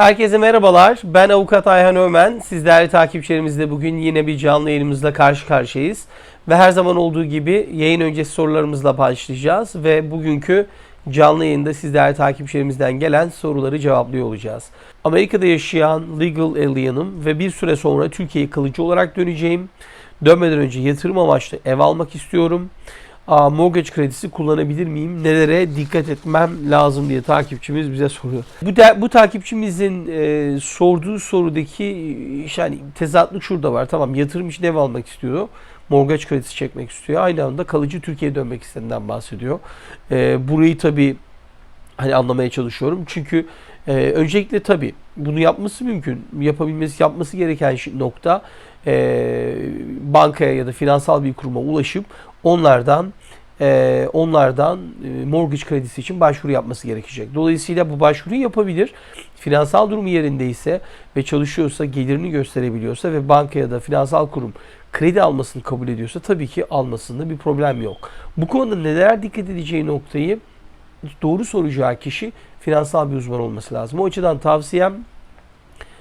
Herkese merhabalar. Ben avukat Ayhan Ömen. Siz değerli takipçilerimizle bugün yine bir canlı yayınımızla karşı karşıyayız. Ve her zaman olduğu gibi yayın öncesi sorularımızla başlayacağız. Ve bugünkü canlı yayında siz değerli takipçilerimizden gelen soruları cevaplıyor olacağız. Amerika'da yaşayan legal alien'ım ve bir süre sonra Türkiye'ye kalıcı olarak döneceğim. Dönmeden önce yatırım amaçlı ev almak istiyorum. Aa, mortgage kredisi kullanabilir miyim? Nelere dikkat etmem lazım diye takipçimiz bize soruyor. Bu de, bu takipçimizin e, sorduğu sorudaki e, yani tezatlık şurada var. Tamam yatırım için ev almak istiyor. Mortgage kredisi çekmek istiyor. Aynı anda kalıcı Türkiye'ye dönmek istediğinden bahsediyor. E, burayı tabii hani anlamaya çalışıyorum. Çünkü e, öncelikle tabii bunu yapması mümkün. Yapabilmesi, yapması gereken nokta e, bankaya ya da finansal bir kuruma ulaşıp onlardan e, onlardan e, mortgage kredisi için başvuru yapması gerekecek. Dolayısıyla bu başvuruyu yapabilir. Finansal durumu yerindeyse ve çalışıyorsa, gelirini gösterebiliyorsa ve banka ya da finansal kurum kredi almasını kabul ediyorsa tabii ki almasında bir problem yok. Bu konuda neler dikkat edeceği noktayı doğru soracağı kişi finansal bir uzman olması lazım. O açıdan tavsiyem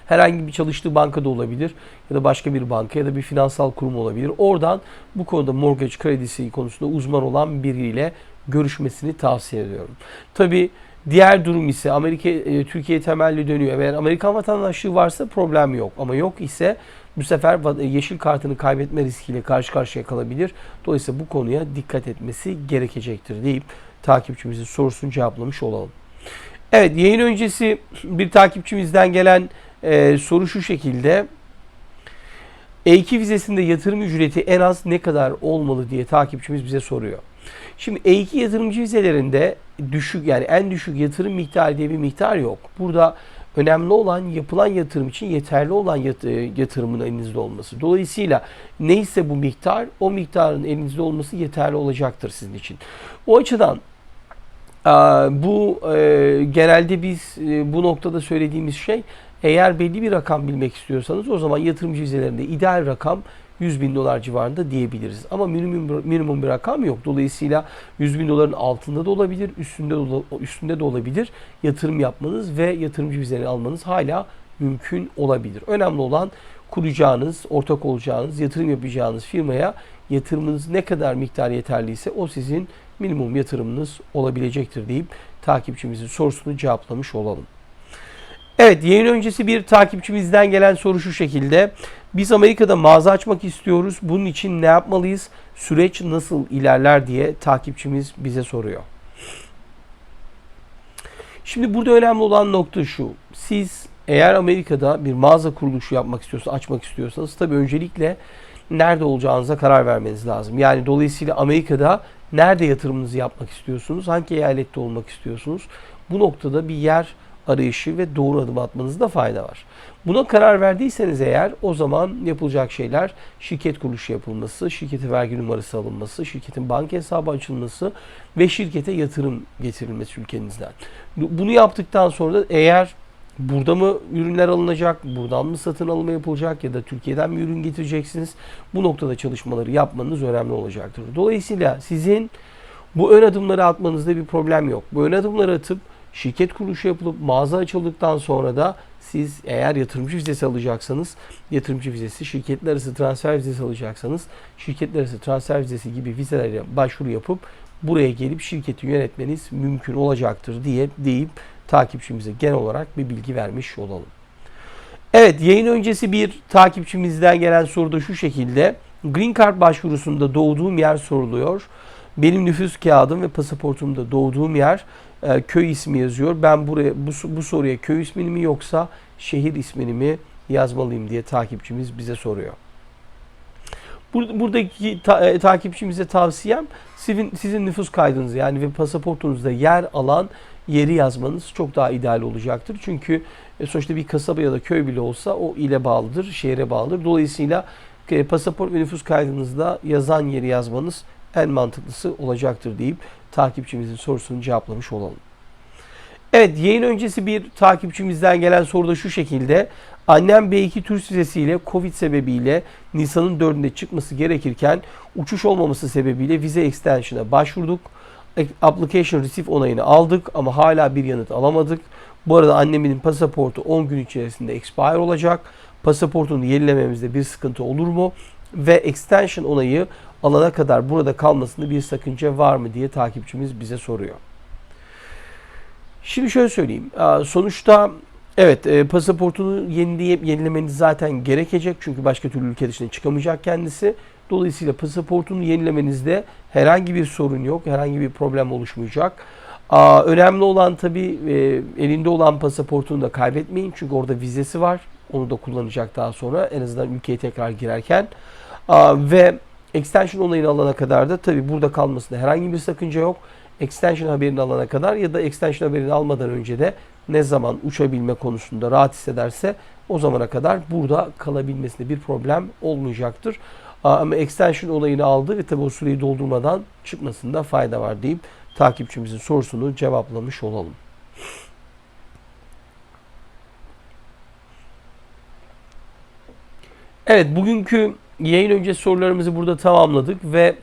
herhangi bir çalıştığı bankada olabilir ya da başka bir banka ya da bir finansal kurum olabilir. Oradan bu konuda mortgage kredisi konusunda uzman olan biriyle görüşmesini tavsiye ediyorum. Tabii diğer durum ise Amerika e, Türkiye temelli dönüyor. Eğer Amerikan vatandaşlığı varsa problem yok ama yok ise bu sefer va- yeşil kartını kaybetme riskiyle karşı karşıya kalabilir. Dolayısıyla bu konuya dikkat etmesi gerekecektir deyip takipçimizin sorusunu cevaplamış olalım. Evet yayın öncesi bir takipçimizden gelen e, soru şu şekilde. E2 vizesinde yatırım ücreti en az ne kadar olmalı diye takipçimiz bize soruyor. Şimdi E2 yatırımcı vizelerinde düşük yani en düşük yatırım miktarı diye bir miktar yok. Burada önemli olan yapılan yatırım için yeterli olan e, yatırımın elinizde olması. Dolayısıyla neyse bu miktar o miktarın elinizde olması yeterli olacaktır sizin için. O açıdan Bu e, genelde biz e, bu noktada söylediğimiz şey eğer belli bir rakam bilmek istiyorsanız o zaman yatırımcı vizelerinde ideal rakam 100 bin dolar civarında diyebiliriz. Ama minimum, minimum bir rakam yok. Dolayısıyla 100 bin doların altında da olabilir, üstünde de, üstünde de olabilir. Yatırım yapmanız ve yatırımcı vizelerini almanız hala mümkün olabilir. Önemli olan kuracağınız, ortak olacağınız, yatırım yapacağınız firmaya yatırımınız ne kadar miktar yeterliyse o sizin minimum yatırımınız olabilecektir deyip takipçimizin sorusunu cevaplamış olalım. Evet yayın öncesi bir takipçimizden gelen soru şu şekilde. Biz Amerika'da mağaza açmak istiyoruz. Bunun için ne yapmalıyız? Süreç nasıl ilerler diye takipçimiz bize soruyor. Şimdi burada önemli olan nokta şu. Siz eğer Amerika'da bir mağaza kuruluşu yapmak istiyorsanız, açmak istiyorsanız tabii öncelikle nerede olacağınıza karar vermeniz lazım. Yani dolayısıyla Amerika'da nerede yatırımınızı yapmak istiyorsunuz? Hangi eyalette olmak istiyorsunuz? Bu noktada bir yer arayışı ve doğru adım atmanızda fayda var. Buna karar verdiyseniz eğer o zaman yapılacak şeyler şirket kuruluşu yapılması, şirkete vergi numarası alınması, şirketin banka hesabı açılması ve şirkete yatırım getirilmesi ülkenizden. Bunu yaptıktan sonra da eğer burada mı ürünler alınacak, buradan mı satın alımı yapılacak ya da Türkiye'den mi ürün getireceksiniz? Bu noktada çalışmaları yapmanız önemli olacaktır. Dolayısıyla sizin bu ön adımları atmanızda bir problem yok. Bu ön adımları atıp şirket kuruluşu yapılıp mağaza açıldıktan sonra da siz eğer yatırımcı vizesi alacaksanız yatırımcı vizesi, şirketler arası transfer vizesi alacaksanız şirketler arası transfer vizesi gibi vizelere başvuru yapıp buraya gelip şirketi yönetmeniz mümkün olacaktır diye deyip takipçimize genel olarak bir bilgi vermiş olalım. Evet yayın öncesi bir takipçimizden gelen soru da şu şekilde. Green Card başvurusunda doğduğum yer soruluyor. Benim nüfus kağıdım ve pasaportumda doğduğum yer e, köy ismi yazıyor. Ben buraya bu, bu soruya köy ismini mi yoksa şehir ismini mi yazmalıyım diye takipçimiz bize soruyor. Bur- Buradaki ta- e, takipçimize tavsiyem sizin, sizin nüfus kaydınız yani ve pasaportunuzda yer alan yeri yazmanız çok daha ideal olacaktır. Çünkü e, sonuçta bir kasaba ya da köy bile olsa o ile bağlıdır, şehre bağlıdır. Dolayısıyla e, pasaport ve nüfus kaydınızda yazan yeri yazmanız en mantıklısı olacaktır deyip takipçimizin sorusunu cevaplamış olalım. Evet yayın öncesi bir takipçimizden gelen soru da şu şekilde. Annem B2 turist vizesiyle Covid sebebiyle Nisan'ın 4'ünde çıkması gerekirken uçuş olmaması sebebiyle vize extension'a başvurduk. Application receive onayını aldık ama hala bir yanıt alamadık. Bu arada annemin pasaportu 10 gün içerisinde expire olacak. Pasaportunu yenilememizde bir sıkıntı olur mu? Ve extension onayı alana kadar burada kalmasında bir sakınca var mı diye takipçimiz bize soruyor. Şimdi şöyle söyleyeyim. Sonuçta evet e, pasaportunu yenileyip yenilemeniz zaten gerekecek. Çünkü başka türlü ülke dışına çıkamayacak kendisi. Dolayısıyla pasaportunu yenilemenizde herhangi bir sorun yok. Herhangi bir problem oluşmayacak. Önemli olan tabii e, elinde olan pasaportunu da kaybetmeyin. Çünkü orada vizesi var. Onu da kullanacak daha sonra. En azından ülkeye tekrar girerken. Ve extension onayını alana kadar da tabii burada kalmasında herhangi bir sakınca yok. Extension haberini alana kadar ya da extension haberini almadan önce de ne zaman uçabilme konusunda rahat hissederse o zamana kadar burada kalabilmesinde bir problem olmayacaktır. Ama extension olayını aldı ve tabii o süreyi doldurmadan çıkmasında fayda var deyip takipçimizin sorusunu cevaplamış olalım. Evet bugünkü yayın öncesi sorularımızı burada tamamladık ve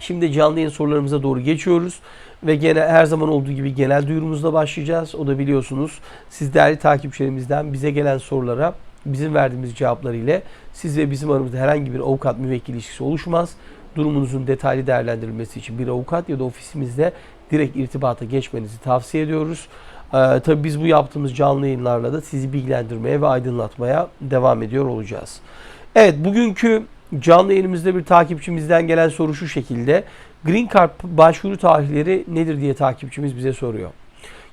şimdi canlı yayın sorularımıza doğru geçiyoruz. Ve gene her zaman olduğu gibi genel duyurumuzla başlayacağız. O da biliyorsunuz siz değerli takipçilerimizden bize gelen sorulara bizim verdiğimiz cevaplar ile siz ve bizim aramızda herhangi bir avukat müvekkil ilişkisi oluşmaz. Durumunuzun detaylı değerlendirilmesi için bir avukat ya da ofisimizde direkt irtibata geçmenizi tavsiye ediyoruz. Ee, tabii biz bu yaptığımız canlı yayınlarla da sizi bilgilendirmeye ve aydınlatmaya devam ediyor olacağız. Evet bugünkü canlı yayınımızda bir takipçimizden gelen soru şu şekilde. Green Card başvuru tarihleri nedir diye takipçimiz bize soruyor.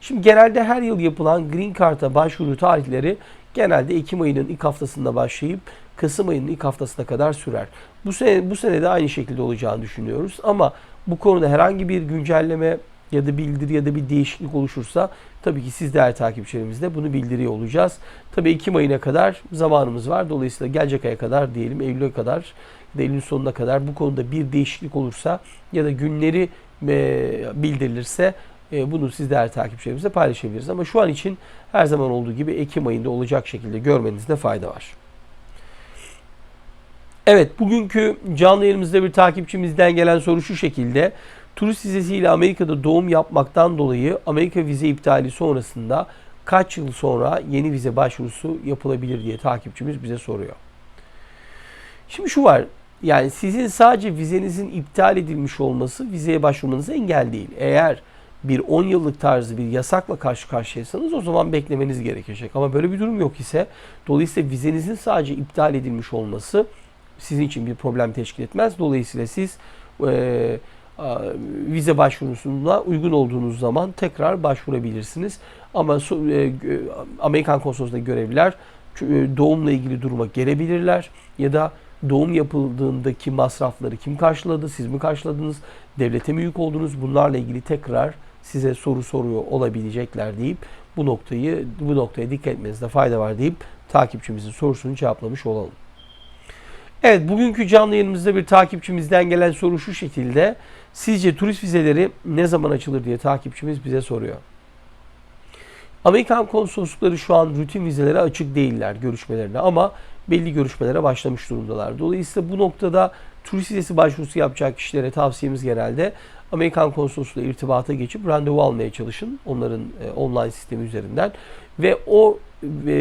Şimdi genelde her yıl yapılan Green Card'a başvuru tarihleri genelde Ekim ayının ilk haftasında başlayıp Kasım ayının ilk haftasına kadar sürer. Bu sene bu sene de aynı şekilde olacağını düşünüyoruz ama bu konuda herhangi bir güncelleme ya da bildiri ya da bir değişiklik oluşursa tabii ki siz değerli takipçilerimizle bunu bildiriyor olacağız. Tabii Ekim ayına kadar zamanımız var. Dolayısıyla gelecek aya kadar diyelim Eylül'e kadar ya da Eylül sonuna kadar bu konuda bir değişiklik olursa ya da günleri e, bildirilirse e, bunu siz değerli takipçilerimizle paylaşabiliriz. Ama şu an için her zaman olduğu gibi Ekim ayında olacak şekilde görmenizde fayda var. Evet, bugünkü canlı yayınımızda bir takipçimizden gelen soru şu şekilde. Turist vizesiyle Amerika'da doğum yapmaktan dolayı Amerika vize iptali sonrasında kaç yıl sonra yeni vize başvurusu yapılabilir diye takipçimiz bize soruyor. Şimdi şu var. Yani sizin sadece vizenizin iptal edilmiş olması vizeye başvurmanıza engel değil. Eğer bir 10 yıllık tarzı bir yasakla karşı karşıyaysanız o zaman beklemeniz gerekecek. Ama böyle bir durum yok ise dolayısıyla vizenizin sadece iptal edilmiş olması sizin için bir problem teşkil etmez. Dolayısıyla siz e, vize başvurusuna uygun olduğunuz zaman tekrar başvurabilirsiniz. Ama e, Amerikan konsolosluğundaki görevliler e, doğumla ilgili duruma gelebilirler ya da doğum yapıldığındaki masrafları kim karşıladı, siz mi karşıladınız, devlete mi yük oldunuz bunlarla ilgili tekrar size soru soruyor olabilecekler deyip bu noktayı bu noktaya dikkat etmenizde fayda var deyip takipçimizin sorusunu cevaplamış olalım. Evet bugünkü canlı yayınımızda bir takipçimizden gelen soru şu şekilde. Sizce turist vizeleri ne zaman açılır diye takipçimiz bize soruyor. Amerikan konsoloslukları şu an rutin vizelere açık değiller görüşmelerine ama belli görüşmelere başlamış durumdalar. Dolayısıyla bu noktada turist vizesi başvurusu yapacak kişilere tavsiyemiz genelde Amerikan konsolosluğuyla irtibata geçip randevu almaya çalışın onların e, online sistemi üzerinden ve o e,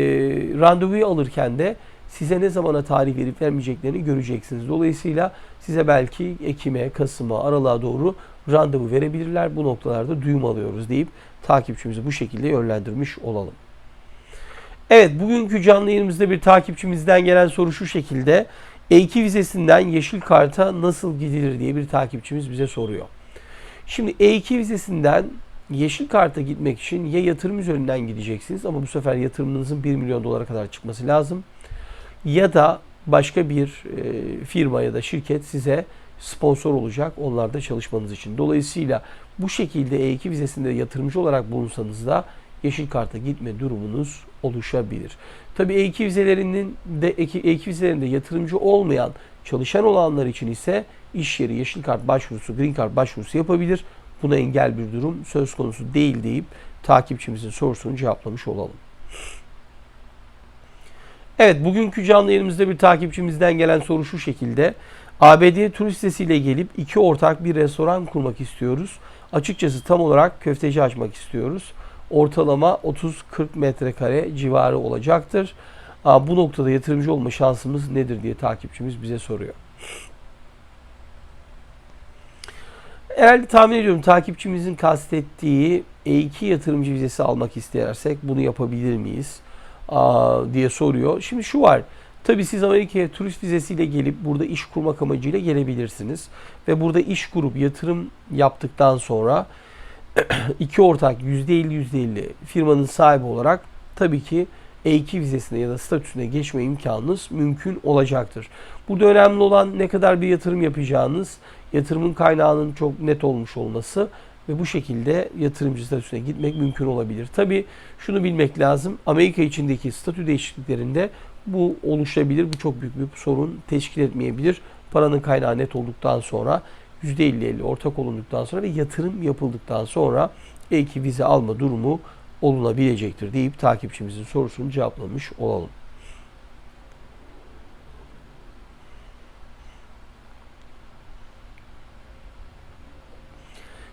randevuyu alırken de size ne zamana tarih verip vermeyeceklerini göreceksiniz. Dolayısıyla size belki Ekim'e, Kasım'a, Aralık'a doğru randevu verebilirler. Bu noktalarda duyum alıyoruz deyip takipçimizi bu şekilde yönlendirmiş olalım. Evet bugünkü canlı yayınımızda bir takipçimizden gelen soru şu şekilde. E2 vizesinden yeşil karta nasıl gidilir diye bir takipçimiz bize soruyor. Şimdi E2 vizesinden yeşil karta gitmek için ya yatırım üzerinden gideceksiniz ama bu sefer yatırımınızın 1 milyon dolara kadar çıkması lazım. Ya da başka bir e, firma ya da şirket size sponsor olacak onlarda çalışmanız için. Dolayısıyla bu şekilde E2 vizesinde yatırımcı olarak bulunsanız da yeşil karta gitme durumunuz oluşabilir. Tabii E2 vizelerinin de E2 vizelerinde yatırımcı olmayan çalışan olanlar için ise iş yeri yeşil kart başvurusu, green card başvurusu yapabilir. Buna engel bir durum söz konusu değil deyip takipçimizin sorusunu cevaplamış olalım. Evet bugünkü canlı yayınımızda bir takipçimizden gelen soru şu şekilde. ABD turist sitesiyle gelip iki ortak bir restoran kurmak istiyoruz. Açıkçası tam olarak köfteci açmak istiyoruz. ortalama 30-40 metrekare civarı olacaktır. Bu noktada yatırımcı olma şansımız nedir diye takipçimiz bize soruyor. Herhalde tahmin ediyorum takipçimizin kastettiği E2 yatırımcı vizesi almak istersek bunu yapabilir miyiz Diye soruyor. Şimdi şu var. Tabii siz Amerika'ya turist vizesiyle gelip burada iş kurmak amacıyla gelebilirsiniz. Ve burada iş kurup yatırım yaptıktan sonra iki ortak %50 %50 firmanın sahibi olarak tabii ki E2 vizesine ya da statüsüne geçme imkanınız mümkün olacaktır. Burada önemli olan ne kadar bir yatırım yapacağınız, yatırımın kaynağının çok net olmuş olması ve bu şekilde yatırımcı statüsüne gitmek mümkün olabilir. Tabii şunu bilmek lazım. Amerika içindeki statü değişikliklerinde bu oluşabilir. Bu çok büyük bir sorun teşkil etmeyebilir. Paranın kaynağı net olduktan sonra %50-50 ortak olunduktan sonra ve yatırım yapıldıktan sonra E2 vize alma durumu olunabilecektir deyip takipçimizin sorusunu cevaplamış olalım.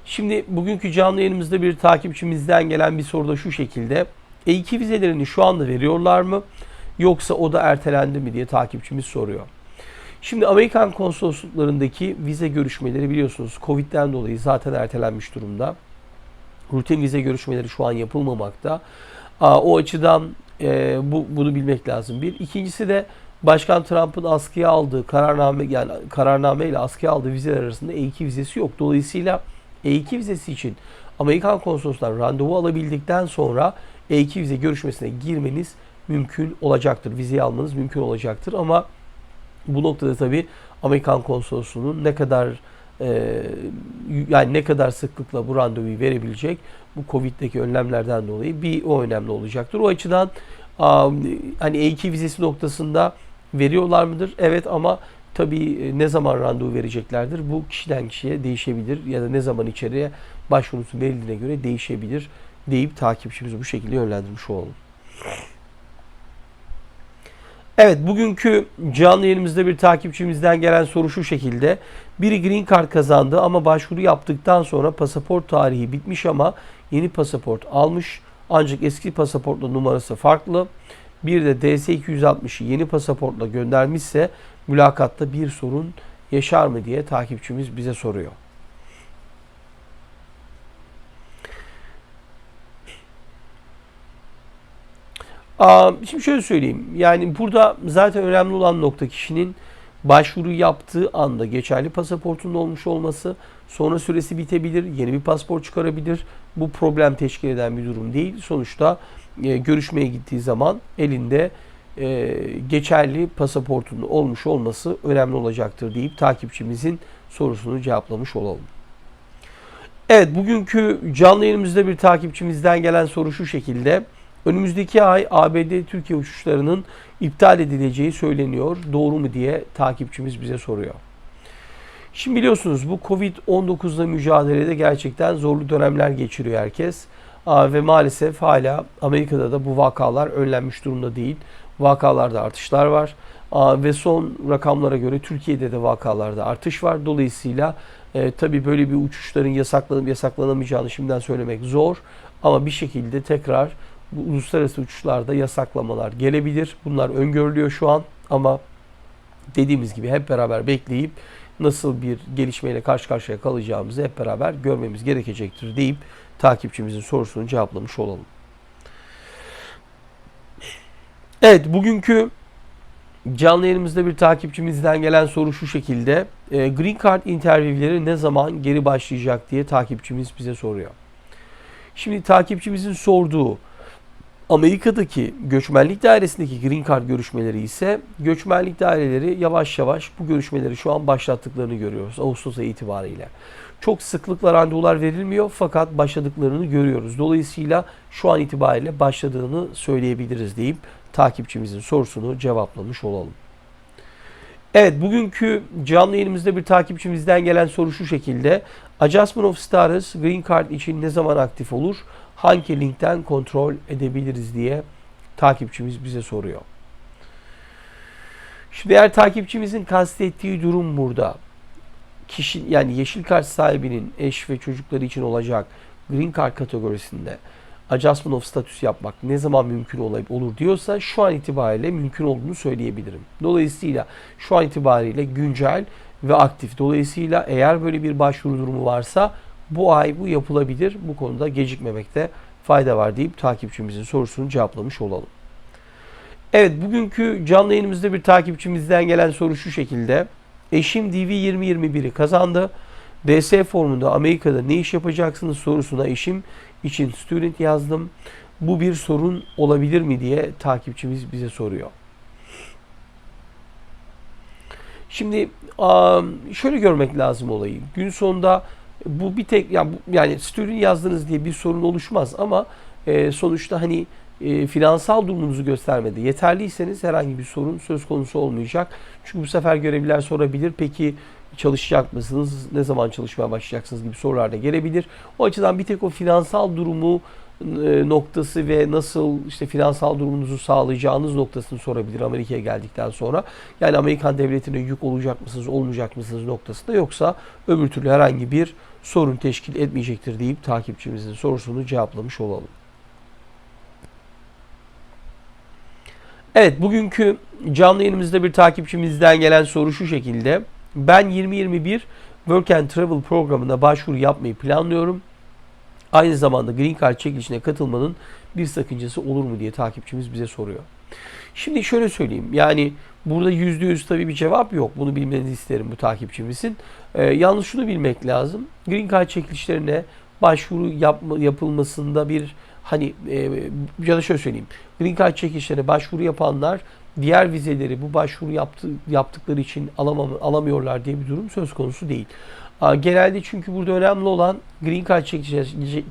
Şimdi bugünkü canlı yayınımızda bir takipçimizden gelen bir soru da şu şekilde. E2 vizelerini şu anda veriyorlar mı? Yoksa o da ertelendi mi diye takipçimiz soruyor. Şimdi Amerikan konsolosluklarındaki vize görüşmeleri biliyorsunuz Covid'den dolayı zaten ertelenmiş durumda. Rutin vize görüşmeleri şu an yapılmamakta. O açıdan e, bu bunu bilmek lazım. Bir. İkincisi de Başkan Trump'ın askıya aldığı kararname yani kararname ile askıya aldığı vizeler arasında E2 vizesi yok. Dolayısıyla E2 vizesi için Amerikan konsoloslar randevu alabildikten sonra E2 vize görüşmesine girmeniz mümkün olacaktır. Vizeyi almanız mümkün olacaktır ama bu noktada tabii Amerikan konsolosluğunun ne kadar e, yani ne kadar sıklıkla bu randevuyu verebilecek bu Covid'deki önlemlerden dolayı bir o önemli olacaktır. O açıdan hani E2 vizesi noktasında veriyorlar mıdır? Evet ama tabii ne zaman randevu vereceklerdir? Bu kişiden kişiye değişebilir ya da ne zaman içeriye başvurusu verildiğine göre değişebilir deyip takipçimizi bu şekilde yönlendirmiş olalım. Evet bugünkü canlı yayınımızda bir takipçimizden gelen soru şu şekilde. Biri green card kazandı ama başvuru yaptıktan sonra pasaport tarihi bitmiş ama yeni pasaport almış. Ancak eski pasaportla numarası farklı. Bir de DS-260'ı yeni pasaportla göndermişse mülakatta bir sorun yaşar mı diye takipçimiz bize soruyor. Şimdi şöyle söyleyeyim. Yani burada zaten önemli olan nokta kişinin başvuru yaptığı anda geçerli pasaportun olmuş olması, sonra süresi bitebilir, yeni bir pasport çıkarabilir. Bu problem teşkil eden bir durum değil. Sonuçta e, görüşmeye gittiği zaman elinde e, geçerli pasaportun olmuş olması önemli olacaktır deyip takipçimizin sorusunu cevaplamış olalım. Evet bugünkü canlı yayınımızda bir takipçimizden gelen soru şu şekilde. Önümüzdeki ay ABD Türkiye uçuşlarının iptal edileceği söyleniyor. Doğru mu diye takipçimiz bize soruyor. Şimdi biliyorsunuz bu Covid-19'la mücadelede gerçekten zorlu dönemler geçiriyor herkes. Ve maalesef hala Amerika'da da bu vakalar önlenmiş durumda değil. Vakalarda artışlar var. Ve son rakamlara göre Türkiye'de de vakalarda artış var. Dolayısıyla e, tabii böyle bir uçuşların yasaklanıp yasaklanamayacağını şimdiden söylemek zor. Ama bir şekilde tekrar bu uluslararası uçuşlarda yasaklamalar gelebilir. Bunlar öngörülüyor şu an ama dediğimiz gibi hep beraber bekleyip nasıl bir gelişmeyle karşı karşıya kalacağımızı hep beraber görmemiz gerekecektir deyip takipçimizin sorusunu cevaplamış olalım. Evet bugünkü canlı yayınımızda bir takipçimizden gelen soru şu şekilde. E, Green Card interviewleri ne zaman geri başlayacak diye takipçimiz bize soruyor. Şimdi takipçimizin sorduğu Amerika'daki göçmenlik dairesindeki green card görüşmeleri ise göçmenlik daireleri yavaş yavaş bu görüşmeleri şu an başlattıklarını görüyoruz Ağustos ayı itibariyle. Çok sıklıkla randevular verilmiyor fakat başladıklarını görüyoruz. Dolayısıyla şu an itibariyle başladığını söyleyebiliriz deyip takipçimizin sorusunu cevaplamış olalım. Evet bugünkü canlı yayınımızda bir takipçimizden gelen soru şu şekilde. Adjustment of Status Green Card için ne zaman aktif olur? Hangi linkten kontrol edebiliriz diye takipçimiz bize soruyor. Şimdi eğer takipçimizin kastettiği durum burada kişi yani yeşil kart sahibinin eş ve çocukları için olacak green card kategorisinde adjustment of status yapmak ne zaman mümkün olur diyorsa şu an itibariyle mümkün olduğunu söyleyebilirim. Dolayısıyla şu an itibariyle güncel ve aktif. Dolayısıyla eğer böyle bir başvuru durumu varsa bu ay bu yapılabilir. Bu konuda gecikmemekte fayda var deyip takipçimizin sorusunu cevaplamış olalım. Evet bugünkü canlı yayınımızda bir takipçimizden gelen soru şu şekilde. Eşim DV 2021'i kazandı. DS formunda Amerika'da ne iş yapacaksınız sorusuna eşim için student yazdım. Bu bir sorun olabilir mi diye takipçimiz bize soruyor. Şimdi şöyle görmek lazım olayı. Gün sonunda bu bir tek yani, yani student yazdınız diye bir sorun oluşmaz ama e, sonuçta hani e, finansal durumunuzu göstermedi. Yeterliyseniz herhangi bir sorun söz konusu olmayacak. Çünkü bu sefer görevliler sorabilir. Peki çalışacak mısınız? Ne zaman çalışmaya başlayacaksınız gibi sorular da gelebilir. O açıdan bir tek o finansal durumu e, noktası ve nasıl işte finansal durumunuzu sağlayacağınız noktasını sorabilir Amerika'ya geldikten sonra. Yani Amerikan devletine yük olacak mısınız, olmayacak mısınız noktasında yoksa öbür türlü herhangi bir sorun teşkil etmeyecektir deyip takipçimizin sorusunu cevaplamış olalım. Evet bugünkü canlı yayınımızda bir takipçimizden gelen soru şu şekilde. Ben 2021 Work and Travel programına başvuru yapmayı planlıyorum. Aynı zamanda Green Card çekilişine katılmanın bir sakıncası olur mu diye takipçimiz bize soruyor. Şimdi şöyle söyleyeyim. Yani burada %100 tabii bir cevap yok. Bunu bilmenizi isterim bu takipçimizin. Ee, yalnız şunu bilmek lazım. Green Card çekilişlerine başvuru yapma, yapılmasında bir hani e, ya da şöyle söyleyeyim. Green Card çekilişlerine başvuru yapanlar diğer vizeleri bu başvuru yaptı, yaptıkları için alamam, alamıyorlar diye bir durum söz konusu değil. Genelde çünkü burada önemli olan Green Card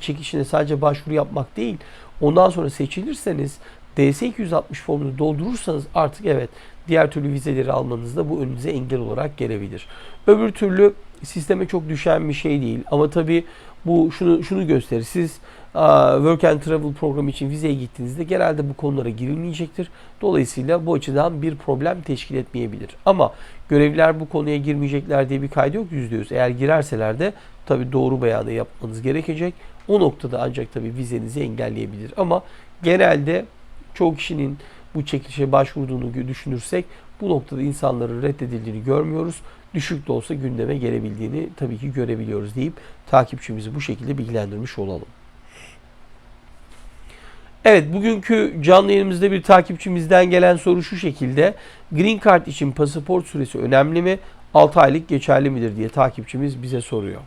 çekilişine sadece başvuru yapmak değil. Ondan sonra seçilirseniz DS-260 formunu doldurursanız artık evet diğer türlü vizeleri almanızda bu önünüze engel olarak gelebilir. Öbür türlü sisteme çok düşen bir şey değil. Ama tabii bu şunu şunu gösterir. Siz aa, Work and Travel programı için vizeye gittiğinizde genelde bu konulara girilmeyecektir. Dolayısıyla bu açıdan bir problem teşkil etmeyebilir. Ama görevliler bu konuya girmeyecekler diye bir kaydı yok %100. Eğer girerseler de tabii doğru beyanı yapmanız gerekecek. O noktada ancak tabii vizenizi engelleyebilir. Ama genelde çoğu kişinin bu çekilişe başvurduğunu düşünürsek bu noktada insanların reddedildiğini görmüyoruz. Düşük de olsa gündeme gelebildiğini tabii ki görebiliyoruz deyip takipçimizi bu şekilde bilgilendirmiş olalım. Evet bugünkü canlı yayınımızda bir takipçimizden gelen soru şu şekilde. Green Card için pasaport süresi önemli mi? 6 aylık geçerli midir diye takipçimiz bize soruyor.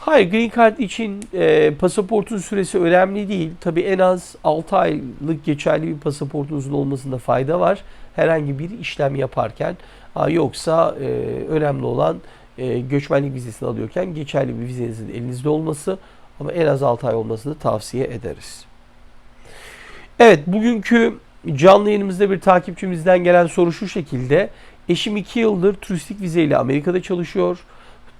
Hayır Green Card için e, pasaportun süresi önemli değil. Tabii en az 6 aylık geçerli bir pasaportunuzun olmasında fayda var. Herhangi bir işlem yaparken. Yoksa e, önemli olan e, göçmenlik vizesini alıyorken geçerli bir vizenizin elinizde olması ama en az 6 ay olmasını tavsiye ederiz. Evet bugünkü canlı yayınımızda bir takipçimizden gelen soru şu şekilde. Eşim 2 yıldır turistik vizeyle Amerika'da çalışıyor.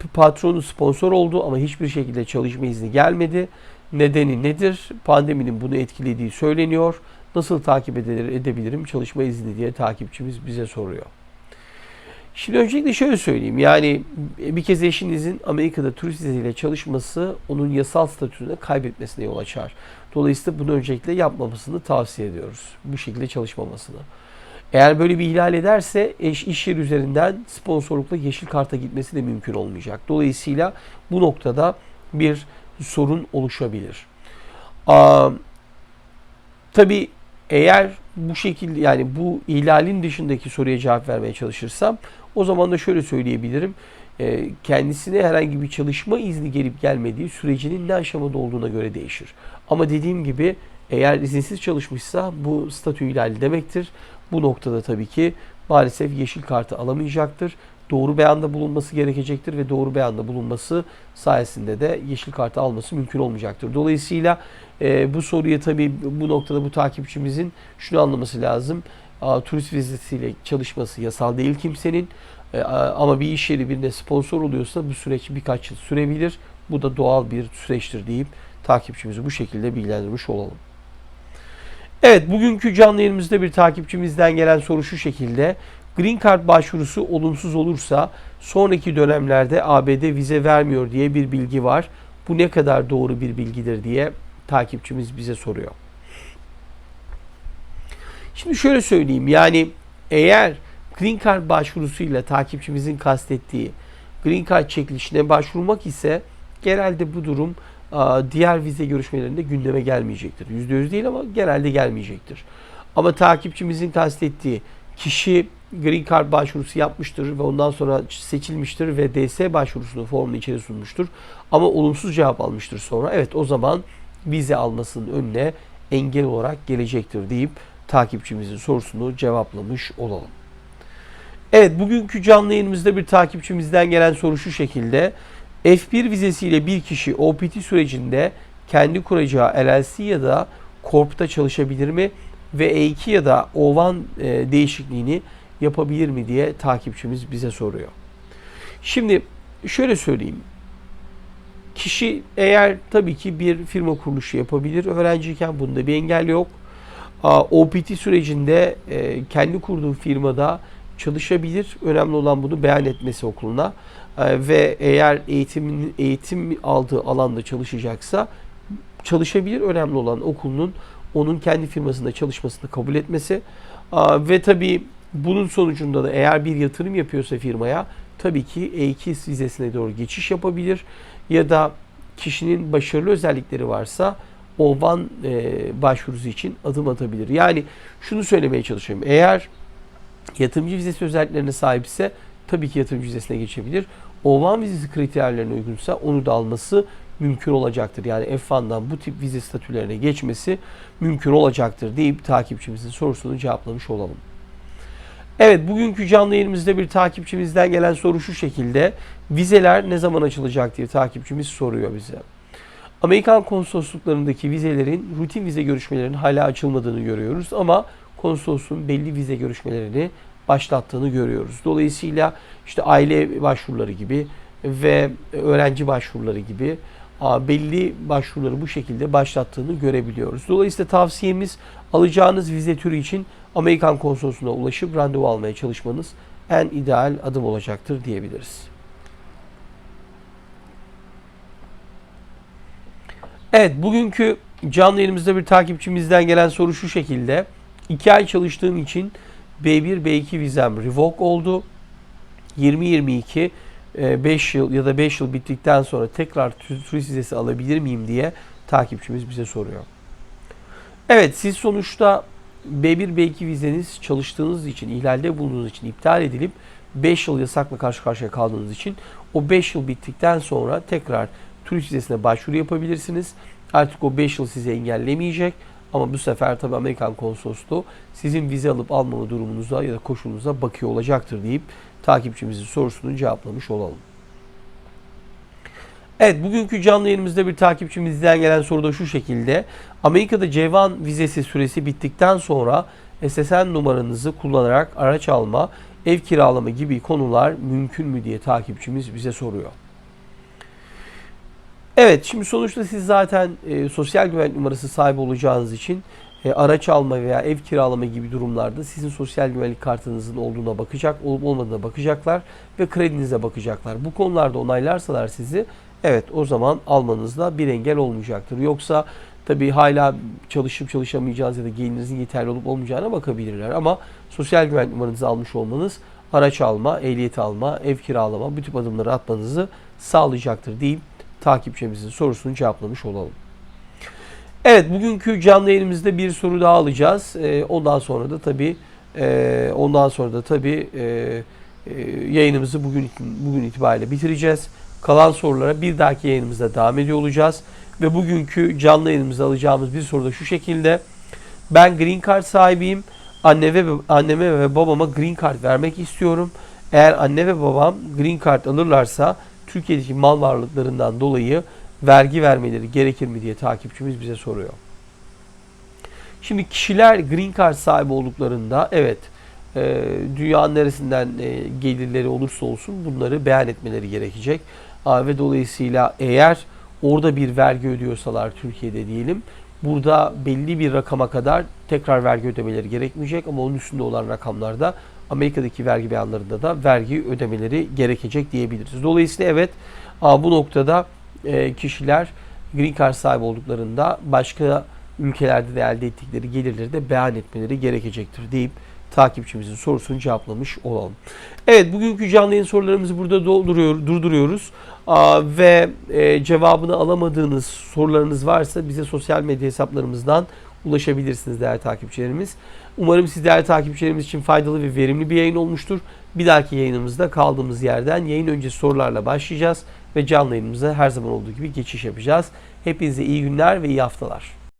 Patronu sponsor oldu ama hiçbir şekilde çalışma izni gelmedi. Nedeni nedir? Pandeminin bunu etkilediği söyleniyor. Nasıl takip edebilirim çalışma izni diye takipçimiz bize soruyor. Şimdi öncelikle şöyle söyleyeyim. Yani bir kez eşinizin Amerika'da turist vizesiyle çalışması onun yasal statüsünü kaybetmesine yol açar. Dolayısıyla bunu öncelikle yapmamasını tavsiye ediyoruz. Bu şekilde çalışmamasını. Eğer böyle bir ihlal ederse eş, iş yeri üzerinden sponsorlukla yeşil karta gitmesi de mümkün olmayacak. Dolayısıyla bu noktada bir sorun oluşabilir. Aa, tabii eğer bu şekilde yani bu ihlalin dışındaki soruya cevap vermeye çalışırsam o zaman da şöyle söyleyebilirim. Ee, kendisine herhangi bir çalışma izni gelip gelmediği sürecinin ne aşamada olduğuna göre değişir. Ama dediğim gibi eğer izinsiz çalışmışsa bu statü ihlali demektir. Bu noktada tabii ki maalesef yeşil kartı alamayacaktır. Doğru beyanda bulunması gerekecektir ve doğru beyanda bulunması sayesinde de yeşil kartı alması mümkün olmayacaktır. Dolayısıyla e, bu soruya tabii bu noktada bu takipçimizin şunu anlaması lazım. A, turist vizesiyle çalışması yasal değil kimsenin. E, a, ama bir iş yeri birine sponsor oluyorsa bu süreç birkaç yıl sürebilir. Bu da doğal bir süreçtir deyip takipçimizi bu şekilde bilgilendirmiş olalım. Evet bugünkü canlı yayınımızda bir takipçimizden gelen soru şu şekilde. Green Card başvurusu olumsuz olursa sonraki dönemlerde ABD vize vermiyor diye bir bilgi var. Bu ne kadar doğru bir bilgidir diye takipçimiz bize soruyor. Şimdi şöyle söyleyeyim yani eğer Green Card başvurusuyla takipçimizin kastettiği Green Card çekilişine başvurmak ise genelde bu durum diğer vize görüşmelerinde gündeme gelmeyecektir. %100 değil ama genelde gelmeyecektir. Ama takipçimizin kastettiği kişi Green Card başvurusu yapmıştır ve ondan sonra seçilmiştir ve DS başvurusunu formunu içeri sunmuştur. Ama olumsuz cevap almıştır sonra. Evet o zaman vize almasının önüne engel olarak gelecektir deyip takipçimizin sorusunu cevaplamış olalım. Evet bugünkü canlı yayınımızda bir takipçimizden gelen soru şu şekilde. F1 vizesiyle bir kişi OPT sürecinde kendi kuracağı LLC ya da Corp'ta çalışabilir mi? Ve E2 ya da O1 e, değişikliğini yapabilir mi diye takipçimiz bize soruyor. Şimdi şöyle söyleyeyim. Kişi eğer tabii ki bir firma kuruluşu yapabilir öğrenciyken bunda bir engel yok. OPT sürecinde e, kendi kurduğu firmada çalışabilir. Önemli olan bunu beyan etmesi okuluna. E, ve eğer eğitimin eğitim aldığı alanda çalışacaksa çalışabilir. Önemli olan okulunun onun kendi firmasında çalışmasını kabul etmesi. Ve tabii bunun sonucunda da eğer bir yatırım yapıyorsa firmaya tabii ki E2 vizesine doğru geçiş yapabilir. Ya da kişinin başarılı özellikleri varsa OVAN e, başvurusu için adım atabilir. Yani şunu söylemeye çalışıyorum. Eğer yatırımcı vizesi özelliklerine sahipse tabii ki yatırımcı vizesine geçebilir. OVAN vizesi kriterlerine uygunsa onu da alması mümkün olacaktır. Yani F1'dan bu tip vize statülerine geçmesi mümkün olacaktır deyip takipçimizin sorusunu cevaplamış olalım. Evet bugünkü canlı yayınımızda bir takipçimizden gelen soru şu şekilde. Vizeler ne zaman açılacak diye takipçimiz soruyor bize. Amerikan konsolosluklarındaki vizelerin rutin vize görüşmelerinin hala açılmadığını görüyoruz ama konsolosluğun belli vize görüşmelerini başlattığını görüyoruz. Dolayısıyla işte aile başvuruları gibi ve öğrenci başvuruları gibi belli başvuruları bu şekilde başlattığını görebiliyoruz. Dolayısıyla tavsiyemiz alacağınız vize türü için Amerikan konsolosluğuna ulaşıp randevu almaya çalışmanız en ideal adım olacaktır diyebiliriz. Evet bugünkü canlı yayınımızda bir takipçimizden gelen soru şu şekilde. 2 ay çalıştığım için B1 B2 vizem revoke oldu. 2022 5 e, yıl ya da 5 yıl bittikten sonra tekrar turist vizesi alabilir miyim diye takipçimiz bize soruyor. Evet siz sonuçta B1 B2 vizeniz çalıştığınız için, ihlalde bulunduğunuz için iptal edilip 5 yıl yasakla karşı karşıya kaldığınız için o 5 yıl bittikten sonra tekrar turist vizesine başvuru yapabilirsiniz. Artık o 5 yıl sizi engellemeyecek. Ama bu sefer tabii Amerikan konsolosluğu sizin vize alıp almama durumunuza ya da koşulunuza bakıyor olacaktır deyip takipçimizin sorusunu cevaplamış olalım. Evet bugünkü canlı yayınımızda bir takipçimizden gelen soru da şu şekilde. Amerika'da Cevan vizesi süresi bittikten sonra SSN numaranızı kullanarak araç alma, ev kiralama gibi konular mümkün mü diye takipçimiz bize soruyor. Evet şimdi sonuçta siz zaten e, sosyal güvenlik numarası sahibi olacağınız için e, araç alma veya ev kiralama gibi durumlarda sizin sosyal güvenlik kartınızın olduğuna bakacak, olup olmadığına bakacaklar ve kredinize bakacaklar. Bu konularda onaylarsalar sizi evet o zaman almanızda bir engel olmayacaktır. Yoksa tabi hala çalışıp çalışamayacağınız ya da gelirinizin yeterli olup olmayacağına bakabilirler. Ama sosyal güvenlik numaranızı almış olmanız araç alma, ehliyet alma, ev kiralama bu tip adımları atmanızı sağlayacaktır deyip takipçimizin sorusunu cevaplamış olalım. Evet bugünkü canlı yayınımızda bir soru daha alacağız. E, ondan sonra da tabi e, ondan sonra da tabi e, e, yayınımızı bugün bugün itibariyle bitireceğiz. Kalan sorulara bir dahaki yayınımızda devam ediyor olacağız. Ve bugünkü canlı yayınımızda alacağımız bir soru da şu şekilde. Ben Green Card sahibiyim. Anne ve anneme ve babama Green Card vermek istiyorum. Eğer anne ve babam Green Card alırlarsa Türkiye'deki mal varlıklarından dolayı vergi vermeleri gerekir mi diye takipçimiz bize soruyor. Şimdi kişiler green card sahibi olduklarında evet e, dünyanın neresinden e, gelirleri olursa olsun bunları beyan etmeleri gerekecek. A, ve dolayısıyla eğer orada bir vergi ödüyorsalar Türkiye'de diyelim burada belli bir rakama kadar tekrar vergi ödemeleri gerekmeyecek ama onun üstünde olan rakamlarda Amerika'daki vergi beyanlarında da vergi ödemeleri gerekecek diyebiliriz. Dolayısıyla evet bu noktada e, kişiler green card sahibi olduklarında başka ülkelerde de elde ettikleri gelirleri de beyan etmeleri gerekecektir deyip takipçimizin sorusunu cevaplamış olalım. Evet bugünkü canlı yayın sorularımızı burada dolduruyor, durduruyoruz. Aa, ve e, cevabını alamadığınız sorularınız varsa bize sosyal medya hesaplarımızdan ulaşabilirsiniz değerli takipçilerimiz. Umarım siz değerli takipçilerimiz için faydalı ve verimli bir yayın olmuştur. Bir dahaki yayınımızda kaldığımız yerden yayın öncesi sorularla başlayacağız ve canlı yayınımıza her zaman olduğu gibi geçiş yapacağız. Hepinize iyi günler ve iyi haftalar.